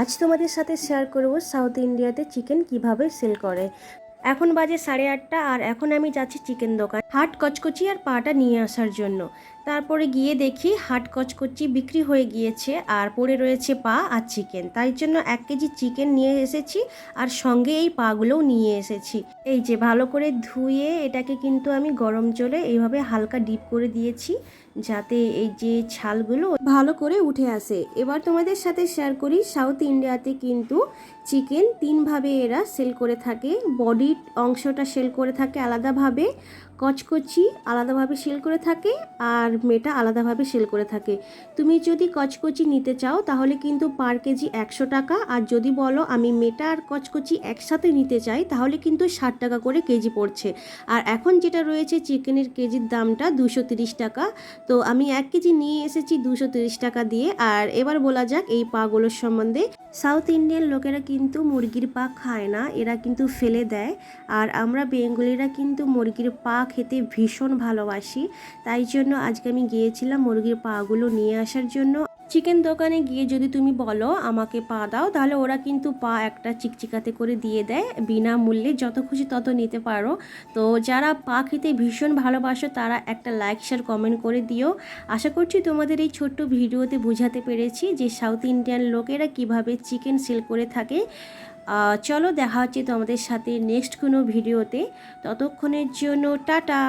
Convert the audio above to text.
আজ তোমাদের সাথে শেয়ার করব সাউথ ইন্ডিয়াতে চিকেন কীভাবে সেল করে। এখন বাজে সাড়ে আটটা আর এখন আমি যাচ্ছি চিকেন দোকান। হাট কচকচি আর পাটা নিয়ে আসার জন্য। তারপরে গিয়ে দেখি হাট কচকচি বিক্রি হয়ে গিয়েছে আর পড়ে রয়েছে পা আর চিকেন। তাই জন্য এক কেজি চিকেন নিয়ে এসেছি আর সঙ্গে এই পাগুলোও নিয়ে এসেছি। এই যে ভালো করে ধুয়ে এটাকে কিন্তু আমি গরম জলে এইভাবে হালকা ডিপ করে দিয়েছি যাতে এই যে ছালগুলো ভালো করে উঠে আসে। এবার তোমাদের সাথে শেয়ার করি সাউথ ইন্ডিয়াতে কিন্তু চিকেন তিনভাবে এরা সেল করে থাকে। বডির অংশটা সেল করে থাকে আলাদাভাবে, কচকচি আলাদাভাবে সেল করে থাকে আর মেটা আলাদাভাবে সেল করে থাকে। তুমি যদি কচকচি নিতে চাও তাহলে কিন্তু পার কেজি একশো টাকা আর যদি বলো আমি মেটা আর কচকচি একসাথে নিতে চাই তাহলে কিন্তু ষাট টাকা করে কেজি পড়ছে। আর এখন যেটা রয়েছে চিকেনের কেজির দামটা দুশো তিরিশ টাকা। তো আমি এক কেজি নিয়ে এসেছি দুশো তিরিশ টাকা দিয়ে। আর এবার বলা যাক এই পাগুলোর সম্বন্ধে। সাউথ ইন্ডিয়ান লোকেরা কিন্তু মুরগির পা খায় না, এরা কিন্তু ফেলে দেয়। আর আমরা বেঙ্গলিরা কিন্তু মুরগির পা খেতে ভীষণ ভালোবাসি। তাই জন্য আজকে আমি গিয়েছিলাম মুরগির পাগুলো নিয়ে আসার জন্য। চিকেন দোকানে গিয়ে যদি তুমি বলো আমাকে পা দাও, তাহলে ওরা কিন্তু পা একটা চিকচিকাতে করে দিয়ে দেয়। বিনামূল্যে যত খুশি তত নিতে পারো। তো যারা পা খেতে ভীষণ ভালোবাসো, তারা একটা লাইক শেয়ার কমেন্ট করে দিও। আশা করছি তোমাদের এই ছোট্ট ভিডিওতে বোঝাতে পেরেছি যে সাউথ ইন্ডিয়ান লোকেরা কীভাবে চিকেন সেল করে থাকে। চলো দেখা হচ্ছে তোমাদের সাথে নেক্সট কোনো ভিডিওতে ততক্ষণের জন্য টাটা।